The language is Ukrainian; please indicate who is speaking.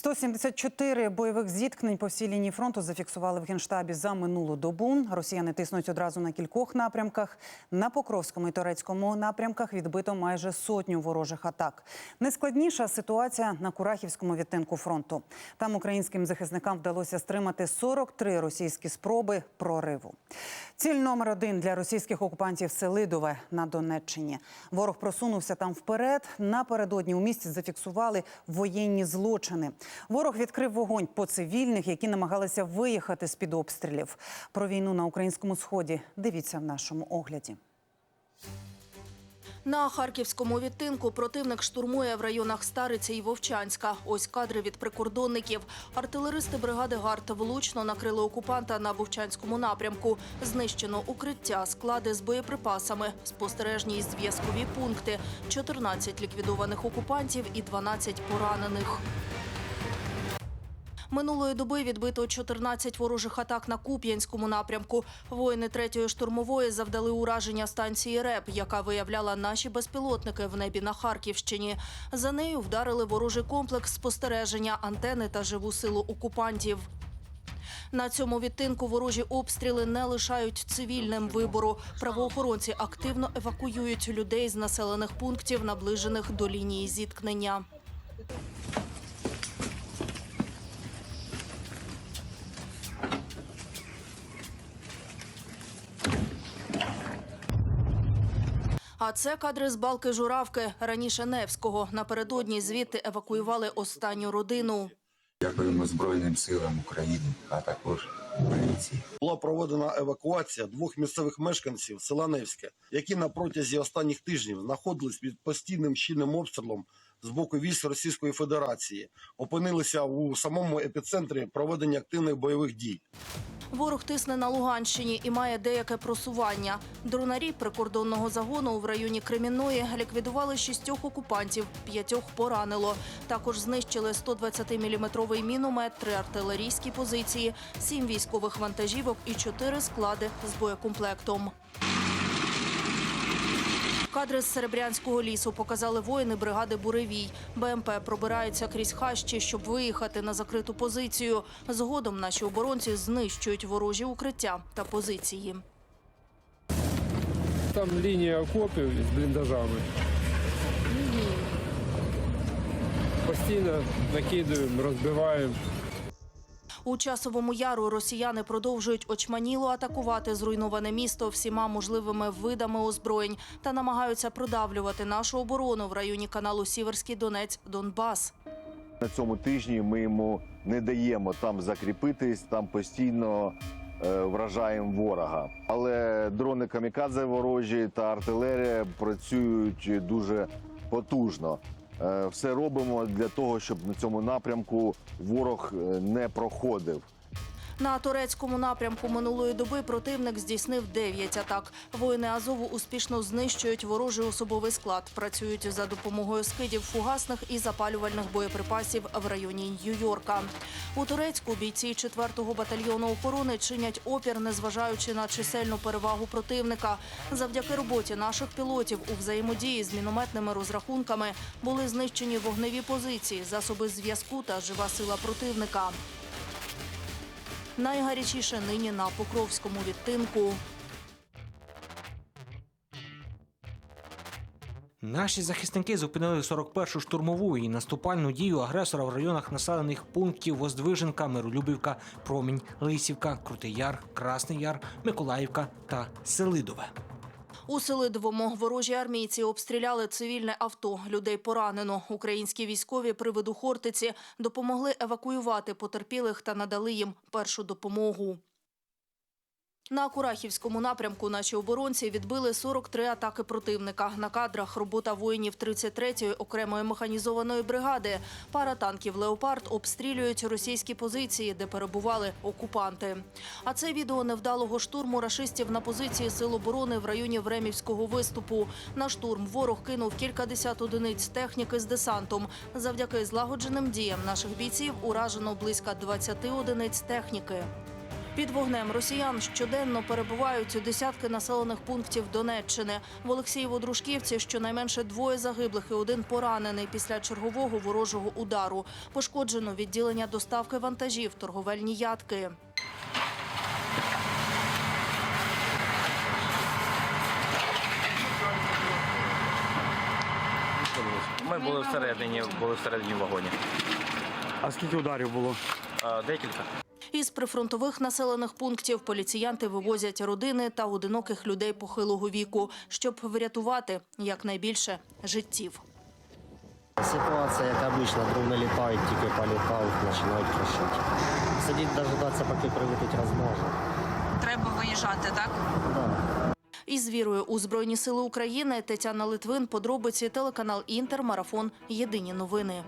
Speaker 1: 174 бойових зіткнень по всій лінії фронту зафіксували в генштабі за минулу добу. Росіяни тиснуть одразу на кількох напрямках. На Покровському і Торецькому напрямках відбито майже сотню ворожих атак. Найскладніша ситуація на Курахівському відтинку фронту. Там українським захисникам вдалося стримати 43 російські спроби прориву. Ціль номер один для російських окупантів Селидове на Донеччині. Ворог просунувся там вперед. Напередодні у місті зафіксували воєнні злочини. Ворог відкрив вогонь по цивільних, які намагалися виїхати з під обстрілів. Про війну на українському сході дивіться в нашому огляді.
Speaker 2: На харківському відтинку противник штурмує в районах Стариця і Вовчанська. Ось кадри від прикордонників. Артилеристи бригади ГАРД влучно накрили окупанта на Вовчанському напрямку. Знищено укриття, склади з боєприпасами, спостережні і зв'язкові пункти, 14 ліквідованих окупантів і 12 поранених. Минулої доби відбито 14 ворожих атак на Куп'янському напрямку. Воїни третьої штурмової завдали ураження станції РЕП, яка виявляла наші безпілотники в небі на Харківщині. За нею вдарили ворожий комплекс спостереження, антени та живу силу окупантів. На цьому відтинку ворожі обстріли не лишають цивільним вибору. Правоохоронці активно евакуюють людей з населених пунктів, наближених до лінії зіткнення. А це кадри з балки Журавки раніше Невського. Напередодні звідти евакуювали останню родину.
Speaker 3: Дякуємо Збройним силам України, а також поліції.
Speaker 4: Була проведена евакуація двох місцевих мешканців села Невське, які на протязі останніх тижнів знаходились під постійним щільним обстрілом з боку військ Російської Федерації, опинилися у самому епіцентрі проведення активних бойових дій.
Speaker 2: Ворог тисне на Луганщині і має деяке просування. Дронарі прикордонного загону в районі Кремінної ліквідували шістьох окупантів, п'ятьох поранило. Також знищили 120-мм міномет, три артилерійські позиції, сім військових вантажівок і чотири склади з боєкомплектом. Кадри з Серебрянського лісу показали воїни бригади Буревій. БМП пробираються крізь хащі, щоб виїхати на закриту позицію. Згодом наші оборонці знищують ворожі укриття та позиції.
Speaker 5: Там лінія окопів з бліндажами. Постійно накидуємо, розбиваємо.
Speaker 2: У часовому яру росіяни продовжують очманіло атакувати зруйноване місто всіма можливими видами озброєнь та намагаються продавлювати нашу оборону в районі каналу Сіверський Донець Донбас.
Speaker 6: На цьому тижні ми йому не даємо там закріпитись, там постійно е, вражаємо ворога. Але дрони камікадзе ворожі та артилерія працюють дуже потужно. Е, все робимо для того, щоб на цьому напрямку ворог е, не проходив.
Speaker 2: На турецькому напрямку минулої доби противник здійснив 9 атак. Воїни Азову успішно знищують ворожий особовий склад. Працюють за допомогою скидів фугасних і запалювальних боєприпасів в районі Нью-Йорка. У Турецьку бійці 4-го батальйону охорони чинять опір, незважаючи на чисельну перевагу противника. Завдяки роботі наших пілотів у взаємодії з мінометними розрахунками були знищені вогневі позиції, засоби зв'язку та жива сила противника. Найгарячіше нині на Покровському відтинку.
Speaker 7: Наші захисники зупинили 41-шу штурмову і наступальну дію агресора в районах населених пунктів Воздвиженка, Миролюбівка, Промінь, Лисівка, Крутий Яр, Красний Яр, Миколаївка та Селидове.
Speaker 2: У Селидовому ворожі армійці обстріляли цивільне авто. Людей поранено. Українські військові приводу Хортиці допомогли евакуювати потерпілих та надали їм першу допомогу. На Курахівському напрямку наші оборонці відбили 43 атаки противника. На кадрах робота воїнів 33-ї окремої механізованої бригади. Пара танків «Леопард» обстрілюють російські позиції, де перебували окупанти. А це відео невдалого штурму рашистів на позиції сил оборони в районі Времівського виступу. На штурм ворог кинув кількадесят одиниць техніки з десантом. Завдяки злагодженим діям наших бійців уражено близько 20 одиниць техніки. Під вогнем росіян щоденно перебувають у десятки населених пунктів Донеччини. В Олексієво-Дружківці щонайменше двоє загиблих і один поранений після чергового ворожого удару. Пошкоджено відділення доставки вантажів, торговельні ядки.
Speaker 8: Ми були всередині, були всередині в вагоні.
Speaker 9: А скільки ударів було?
Speaker 8: Декілька.
Speaker 2: Із прифронтових населених пунктів поліціянти вивозять родини та одиноких людей похилого віку, щоб врятувати якнайбільше життів.
Speaker 10: Ситуація, як обычно, дрони літають, тільки політають, починають крушити. Сидіть дожидатися, поки прилетить розможе.
Speaker 11: Треба виїжджати, так?
Speaker 10: Да.
Speaker 2: Із вірою у Збройні Сили України Тетяна Литвин, подробиці телеканал Інтер, марафон Єдині новини.